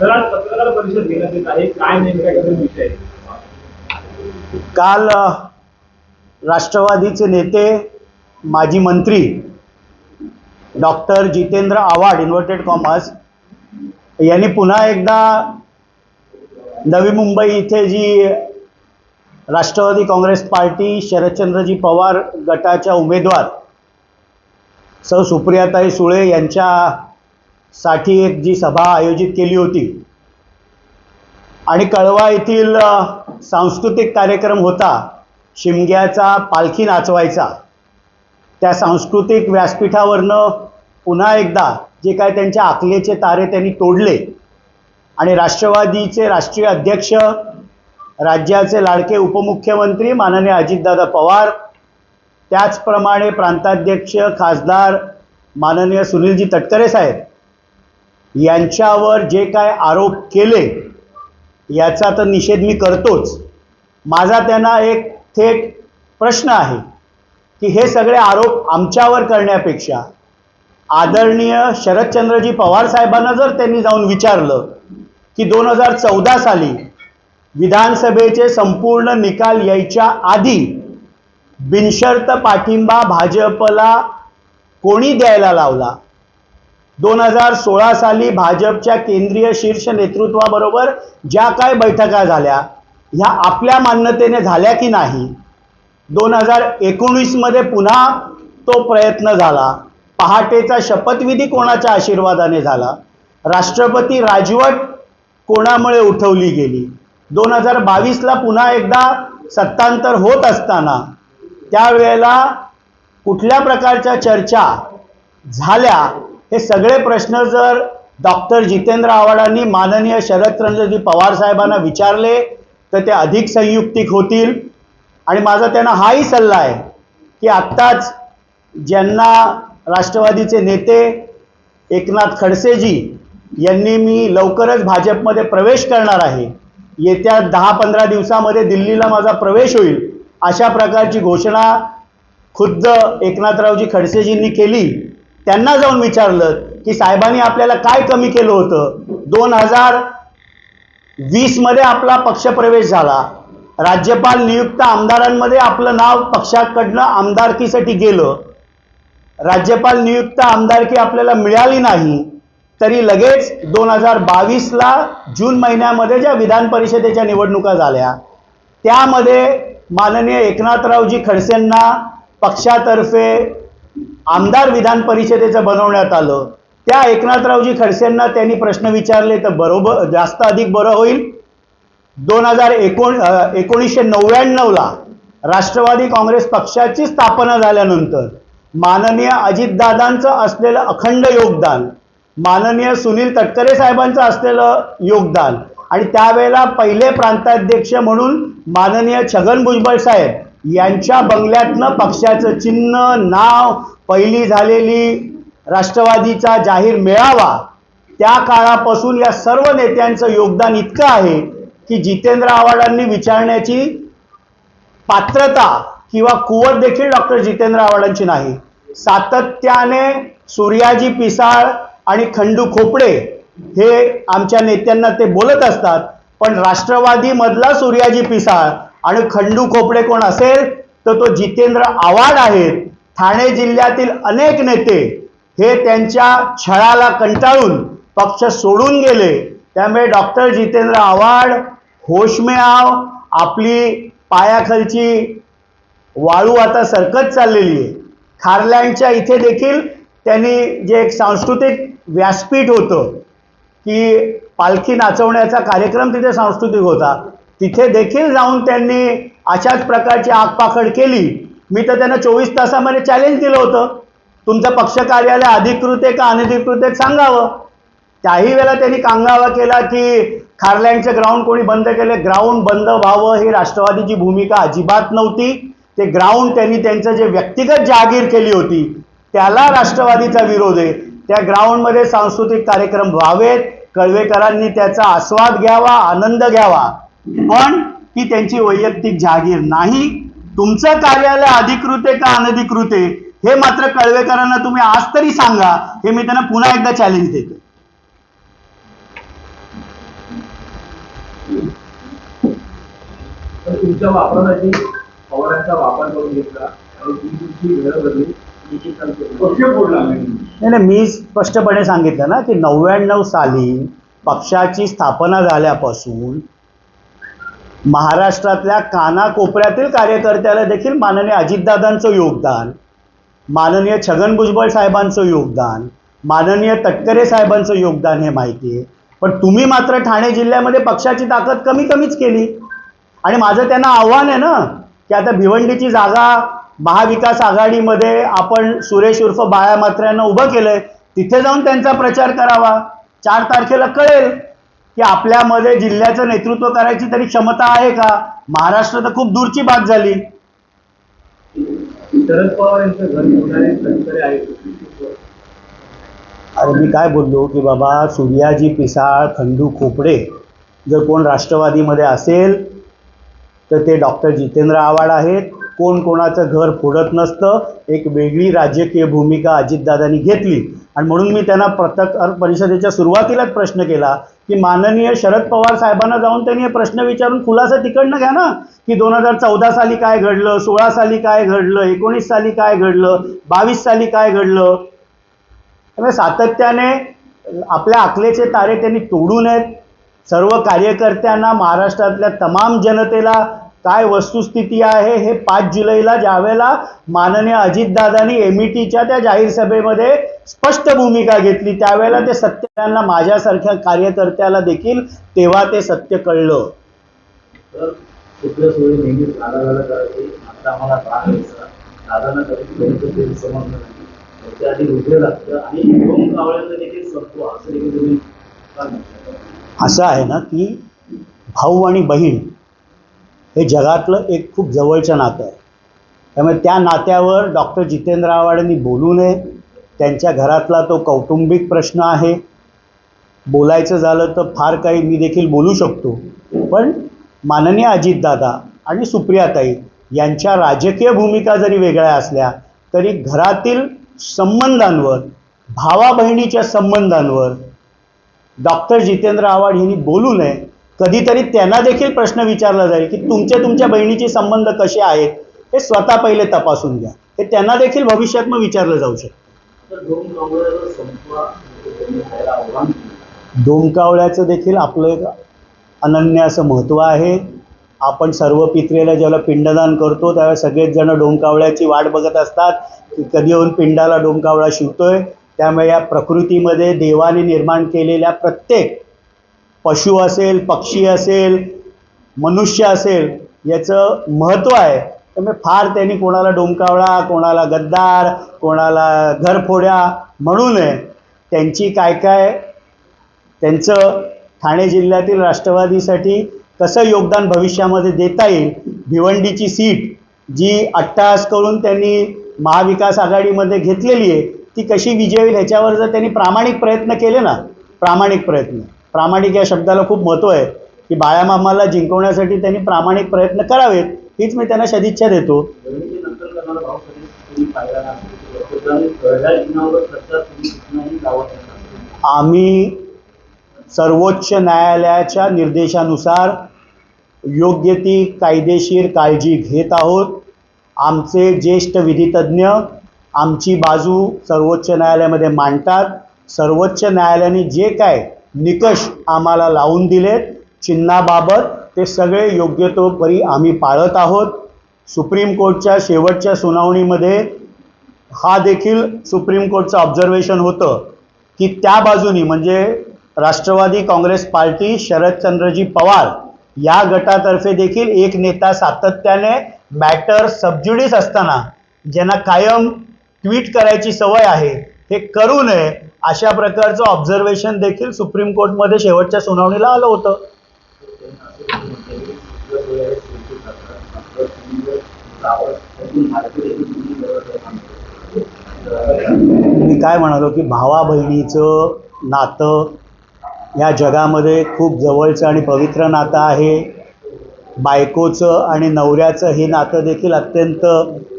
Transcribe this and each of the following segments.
पत्रकार परिषद घेण्यात येत आहे काय नेमका विषय काल राष्ट्रवादीचे नेते माजी मंत्री doctor Jitendra Awhad inverted commas यांनी पुन्हा एकदा नवी मुंबई इथे जी राष्ट्रवादी काँग्रेस पार्टी शरदचंद्रजी पवार गटाच्या उमेदवार सौ सुप्रियाताई सुळे यांच्यासाठी एक जी सभा आयोजित केली होती. आणि कळवा येथील सांस्कृतिक कार्यक्रम होता शिमग्याचा पालखी नाचवायचा. त्या सांस्कृतिक व्यासपीठावरनं पुन्हा एकदा जे काय त्यांच्या आकलेचे तारे त्यांनी तोडले. आणि राष्ट्रवादीचे राष्ट्रीय अध्यक्ष राज्याचे लाडके उपमुख्यमंत्री माननीय अजितदादा पवार त्याचप्रमाणे प्रांताध्यक्ष खासदार माननीय सुनीलजी तटकरे साहेब यांच्यावर जे काय आरोप केले याचा तर निषेध मी करतोच. माझा त्यांना एक थेट प्रश्न आहे की हे सगळे आरोप आमच्यावर करण्यापेक्षा आदरणीय शरदचंद्रजी पवार साहेबांना जर त्यांनी जाऊन विचारलं की दोन हजार चौदा साली विधानसभेचे संपूर्ण निकाल यायच्या आधी बिनशर्त पाठिंबा भाजपला कोणी द्यायला लावला? दोन हजार सोळा साली भाजपच्या केंद्रीय शीर्ष नेतृत्वाबरोबर ज्या काय बैठका झाल्या ह्या आपल्या मान्यतेने झाल्या की नाही? दोन हजार एकोणीसमध्ये पुन्हा तो प्रयत्न झाला. पहाटेचा शपथविधी कोणाच्या आशीर्वादाने झाला? राष्ट्रपती राजवट कोणामुळे उठवली गेली? दोन हजार बावीसला पुन्हा एकदा सत्तांतर होत असताना त्यावेळेला कुठल्या प्रकारच्या चर्चा झाल्या हे सगळे प्रश्न जर डॉक्टर जितेंद्र आव्हाडांनी माननीय शरदचंद्रजी पवार साहेबांना विचारले तर ते अधिक संयुक्तिक होतील. आणि माझा त्यांना हाही सल्ला आहे की आत्ताच ज्यांना राष्ट्रवादीचे नेते एकनाथ खडसेजी यांनी मी लवकरच भाजपमध्ये प्रवेश करणार आहे येत्या दहा पंधरा दिवसामध्ये दिल्लीला माझा प्रवेश होईल अशा प्रकारची घोषणा खुद्द एकनाथरावजी खडसेजींनी केली. त्यांना जाऊन विचारलं की साहेबांनी आपल्याला काय कमी केलं होतं? दोन हजार वीसमध्ये आपला पक्षप्रवेश झाला. राज्यपाल नियुक्त आमदारांमध्ये आपलं नाव पक्षाकडनं आमदारकीसाठी गेलं. राज्यपाल नियुक्त आमदारकी आपल्याला मिळाली नाही. तरी लगेच दोन हजार बावीसला जून महिन्यामध्ये ज्या विधान परिषदेच्या निवडणुका झाल्या त्यामध्ये माननीय एकनाथरावजी खडसेंना पक्षातर्फे आमदार विधान परिषदेचं बनवण्यात आलं. त्या एकनाथरावजी खडसेंना त्यांनी प्रश्न विचारले तर बरोबर जास्त अधिक बरं होईल? दोन हजार एकोण एकोणीसशे नव्याण्णवला राष्ट्रवादी काँग्रेस पक्षाची स्थापना झाल्यानंतर माननीय अजितदादांचं असलेलं अखंड योगदान माननीय सुनील तटकरे साहेबांचं असलेलं योगदान. आणि त्यावेळेला पहिले प्रांताध्यक्ष म्हणून माननीय छगन भुजबळ साहेब यांच्या बंगल्यातनं पक्षाचं चिन्ह नाव पहिली झालेली राष्ट्रवादीचा जाहीर मेळावा त्या काळापासून या सर्व नेत्यांचं योगदान इतकं आहे की जितेंद्र आव्हाडांनी विचारण्याची पात्रता किंवा कुवत देखील डॉक्टर जितेंद्र आव्हाडांची नाही. सातत्याने सूर्याजी पिसाळ आणि खंडू खोपडे हे आमच्या नेत्यांना ते बोलत असतात पण राष्ट्रवादीमधला सूर्याजी पिसाळ आणि खंडू खोपडे कोण असेल तर तो जितेंद्र आव्हाड आहेत. ठाणे जिल्ह्यातील अनेक नेते हे त्यांच्या छळाला कंटाळून पक्ष सोडून गेले. त्यामुळे डॉक्टर जितेंद्र आव्हाड होशमेआव आपली पायाखालची वाळू आता सरकत चाललेली आहे. खारलँडच्या इथे देखील त्यांनी जे एक सांस्कृतिक व्यासपीठ होतं की पालखी नाचवण्याचा कार्यक्रम तिथे सांस्कृतिक होता. तिथे देखील जाऊन त्यांनी अशाच प्रकारची आगपाखड केली. मी तर त्यांना चोवीस तासामध्ये चॅलेंज दिलं होतं. तुमचं पक्ष कार्यालय अधिकृत आहे का अनधिकृत आहे सांगावं. त्याही वेळेला त्यांनी कांगावा केला की खारलँडचं ग्राउंड कोणी बंद केले. ग्राउंड बंद व्हावं ही राष्ट्रवादीची भूमिका अजिबात नव्हती. ते ग्राउंड त्यांनी त्यांचं जे व्यक्तिगत जागीर केली होती त्याला राष्ट्रवादीचा विरोध आहे. त्या ग्राउंडमध्ये सांस्कृतिक कार्यक्रम व्हावेत कळवेकरांनी त्याचा आस्वाद घ्यावा आनंद घ्यावा. पण ती त्यांची वैयक्तिक जागीर नाही. तुमचं कार्यालय अधिकृत आहे का अनधिकृत आहे? हे मात्र कळवेकरांना तुम्ही आज तरी सांगा. हे मी त्यांना पुन्हा एकदा चॅलेंज देतो तुमच्या वापरासाठी पवारांचा वापर करून घेतला. आणि ती तुमची वेळ बदली नाही नाही मी स्पष्टपणे सांगितलं ना की नव्याण्णव साली पक्षाची स्थापना झाल्यापासून महाराष्ट्रातल्या कानाकोपऱ्यातील कार्यकर्त्याला देखील माननीय अजितदादांचं योगदान माननीय छगन भुजबळ साहेबांचं योगदान माननीय तटकरे साहेबांचं योगदान हे माहिती आहे. पण तुम्ही मात्र ठाणे जिल्ह्यामध्ये पक्षाची ताकद कमी कमीच केली. आणि माझं त्यांना आव्हान आहे ना की आता भिवंडीची जागा महाविकास आघाडीमध्ये आपण सुरेश उर्फ बाळा मात्र्यांना उभं केलंय तिथे जाऊन त्यांचा प्रचार करावा. चार तारखेला कळेल की आपल्यामध्ये जिल्ह्याचं नेतृत्व करायची तरी क्षमता आहे का? महाराष्ट्र तर खूप दूरची बात झाली. शरद पवार यांचं घर घेणारे तटकरे आहेत अरे मी काय बोललो की बाबा सूर्याजी पिसाळ खंडू खोपडे जर कोण राष्ट्रवादीमध्ये असेल तर ते डॉक्टर जितेंद्र आव्हाड आहेत. कोण कोणाचं घर फोडत नसतं एक वेगळी राजकीय भूमिका अजितदादांनी घेतली. आणि म्हणून मी त्यांना पत्रकार परिषदेच्या सुरुवातीलाच प्रश्न केला की माननीय शरद पवार साहेबांना जाऊन त्यांनी हे प्रश्न विचारून खुलासा तिकडनं घ्या ना की दोन हजार चौदा साली काय घडलं सोळा साली काय घडलं एकोणीस साली काय घडलं बावीस साली काय घडलं? त्यामुळे सातत्याने आपल्या आखलेचे तारे त्यांनी तोडू नयेत. सर्व कार्यकर्त्यांना महाराष्ट्रातल्या तमाम जनतेला काय वस्तुस्थिती आहे हे पाच जुलैला ज्यावेळेला माननीय अजितदादांनी एम ई टीच्या त्या जाहीर सभेमध्ये स्पष्ट भूमिका घेतली त्यावेळेला ते सत्याला माझ्यासारख्या कार्यकर्त्याला देखील तेव्हा ते सत्य कळलं? असं आहे ना की भाऊ आणि बहीण हे जगातलं एक खूप जवळचं नातं आहे. त्यामुळे त्या नात्यावर डॉक्टर जितेंद्र आव्हाडांनी बोलू नये. त्यांच्या घरातला तो कौटुंबिक प्रश्न आहे. बोलायचं झालं तर फार काही मी देखील बोलू शकतो. पण माननीय अजितदादा आणि सुप्रियाताई यांच्या राजकीय भूमिका जरी वेगळ्या असल्या तरी घरातील संबंधांवर भावा बहिणीच्या संबंधांवर डॉक्टर जितेंद्र आव्हाड यांनी बोलू नये. कधीतरी त्यांना देखील प्रश्न विचारला जाईल की तुमच्या तुमच्या बहिणीचे संबंध कसे आहेत हे स्वतः पहिले तपासून घ्या. हे त्यांना देखील भविष्यात मग विचारलं जाऊ शकतं. डोमकावळ्याचं देखील आपलं एक अनन्य असं महत्त्व आहे. आपण सर्व पित्रेला ज्याला पिंडदान करतो त्यावेळेस सगळेच जण डोमकावळ्याची वाट बघत असतात की कधी येऊन पिंडाला डोमकावळा शिवतोय. त्यामुळे या प्रकृतीमध्ये देवाने निर्माण केलेल्या प्रत्येक पशु असेल पक्षी असेल मनुष्य असेल याचं महत्त्व आहे. त्यामुळे फार त्यांनी कोणाला डोमकावळा कोणाला गद्दार कोणाला घरफोड्या म्हणू नये. त्यांची काय काय त्यांचं ठाणे जिल्ह्यातील राष्ट्रवादीसाठी कसं योगदान भविष्यामध्ये देता येईल भिवंडीची सीट जी अट्टहास करून त्यांनी महाविकास आघाडीमध्ये घेतलेली आहे ती कशी विजय होईल ह्याच्यावर जर त्यांनी प्रामाणिक प्रयत्न केले ना प्रामाणिक प्रयत्न. प्रामाणिक या शब्दाला खूप महत्त्व आहे की बाळामामाला जिंकवण्यासाठी त्यांनी प्रामाणिक प्रयत्न करावेत हीच मी त्यांना सदिच्छा देतो. आम्ही सर्वोच्च न्यायालयाच्या निर्देशानुसार योग्य ती कायदेशीर काळजी घेत आहोत. आमचे ज्येष्ठ विधितज्ञ आमची बाजू सर्वोच्च न्यायालयामध्ये मांडतात. सर्वोच्च न्यायालयाने जे काय निकष आम्हाला लावून दिलेत. चिन्हाबाबत ते सगळे योग्य तो परी आम्ही पाळत आहोत. सुप्रीम कोर्टच्या शेवटच्या सुनावणीमध्ये हा देखील सुप्रीम कोर्टचं ऑब्झर्वेशन होतं की त्या बाजूनी म्हणजे राष्ट्रवादी काँग्रेस पार्टी शरदचंद्रजी पवार या गटातर्फे देखील एक नेता सातत्याने मॅटर सबज्युडीस असताना ज्यांना कायम ट्विट करायची सवय आहे हे करू नये अशा प्रकारचं ऑब्झर्वेशन देखील सुप्रीम कोर्टमध्ये शेवटच्या सुनावणीला आलं होतं. मी काय म्हणालो की भावा बहिणीचं नातं या जगामध्ये खूप जवळचं आणि पवित्र नातं आहे. बायकोचं आणि नवऱ्याचं हे नातं देखील अत्यंत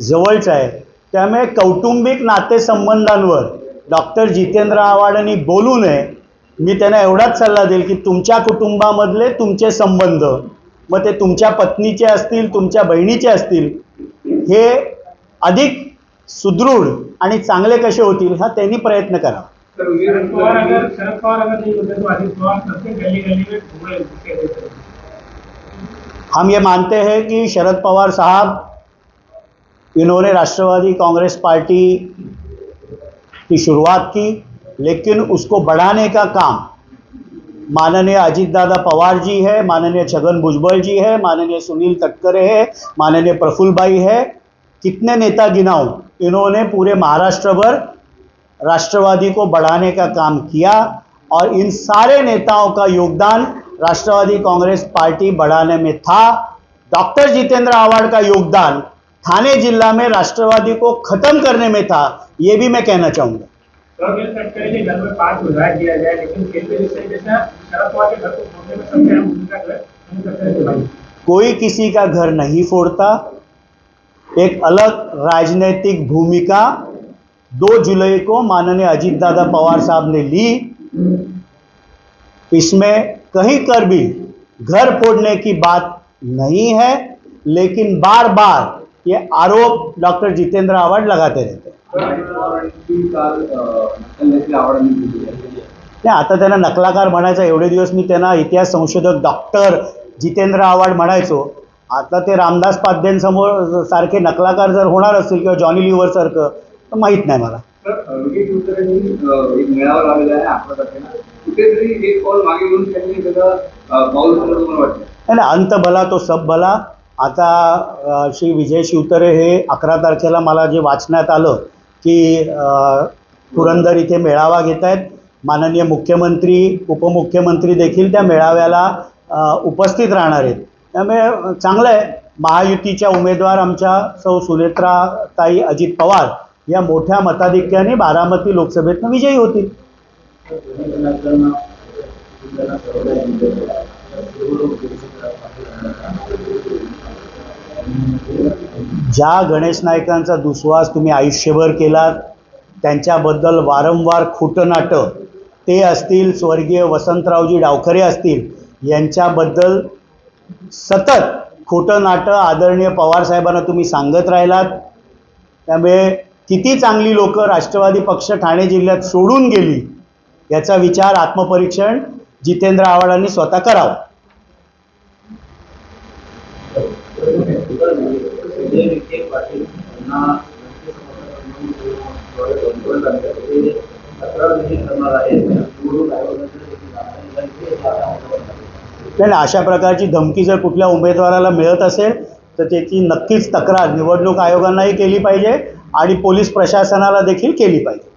जवळचं आहे. त्यामुळे कौटुंबिक नातेसंबंधांवर डॉक्टर जितेंद्र आव्हाडांनी बोलू नये मी त्यांना एवढाच सल्ला देईल की तुमच्या कुटुंबामधले तुमचे संबंध मग ते तुमच्या पत्नीचे असतील तुमच्या बहिणीचे असतील हे अधिक सुदृढ आणि चांगले कसे होतील हा त्यांनी प्रयत्न करा। हम ये मानते हैं कि शरद पवार साहब इन्होंने राष्ट्रवादी कांग्रेस पार्टी की शुरुआत की, लेकिन उसको बढ़ाने का काम माननीय अजीत दादा पवार जी है, माननीय छगन भुजबल जी है, माननीय सुनील तटकरे है, माननीय प्रफुल्ल भाई है, कितने नेता गिनाऊं? इन्होंने पूरे महाराष्ट्र भर राष्ट्रवादी को बढ़ाने का काम किया और इन सारे नेताओं का योगदान राष्ट्रवादी कांग्रेस पार्टी बढ़ाने में था। डॉक्टर जितेंद्र आवाड़ का योगदान थाने जिला में राष्ट्रवादी को खत्म करने में था। ये भी मैं कहना चाहूँगा। भाई कोई किसी का घर नहीं फोड़ता। एक अलग राजनीतिक भूमिका दो जुलाई को माननीय अजीत दादा पवार साहब ने ली। इसमें कहीं कर भी घर फोड़ने की बात नहीं है लेकिन बार बार ये आरोप डॉक्टर जितेंद्र आव्हाड लगाते रहते हैं। नाही आता त्यांना नकलाकार म्हणायचा एवढे दिवस मी त्यांना इतिहास संशोधक डॉक्टर जितेंद्र आव्हाड म्हणायचो. आता ते रामदास पाध्यांसमोर सारखे नकलाकार जर होणार असतील किंवा जॉनी लिव्हर सारखं तर माहीत नाही मला. नाही अंत भला तो सब भला आता श्री विजय शिवतरे हे अकरा तारखेला मला जे वाचण्यात आलं की पुरंदर इथे मेळावा घेत आहेत. माननीय मुख्यमंत्री उपमुख्यमंत्री देखील त्या मेळाव्याला उपस्थित राहणार आहेत. त्यामुळे चांगलं आहे. महायुतीच्या उमेदवार आमच्या सौ सुनेत्राताई अजित पवार या मोठ्या मताधिक्याने बारामती लोकसभेतनं विजयी होतील. ज्या गणेश नायकांचा दुस्वास तुम्ही आयुष्यभर केलात त्यांच्याबद्दल वारंवार खोटं नाटं ते असतील स्वर्गीय वसंतरावजी डावखरे असतील यांच्याबद्दल सतत खोटं नाटं आदरणीय पवारसाहेबांना तुम्ही सांगत राहिलात. त्यामुळे किती चांगली लोकं राष्ट्रवादी पक्ष ठाणे जिल्ह्यात सोडून गेली याचा विचार आत्मपरीक्षण जितेंद्र आव्हाडांनी स्वतः करावा विजय विखे पाटील यांना मंत्रिमंडळ म्हणून थोडे बंधन झाले. ते तक्रार देखील करणार आहेत निवडणूक आयोगाकडे देखील जाणार आहे. यांचे हे आता महत्त्वाचं आहे. नाही नाही, अशा प्रकारची धमकी जर कुठल्या उमेदवाराला मिळत असेल तर त्याची नक्कीच तक्रार निवडणूक आयोगांनाही केली पाहिजे आणि पोलीस प्रशासनाला देखील केली पाहिजे.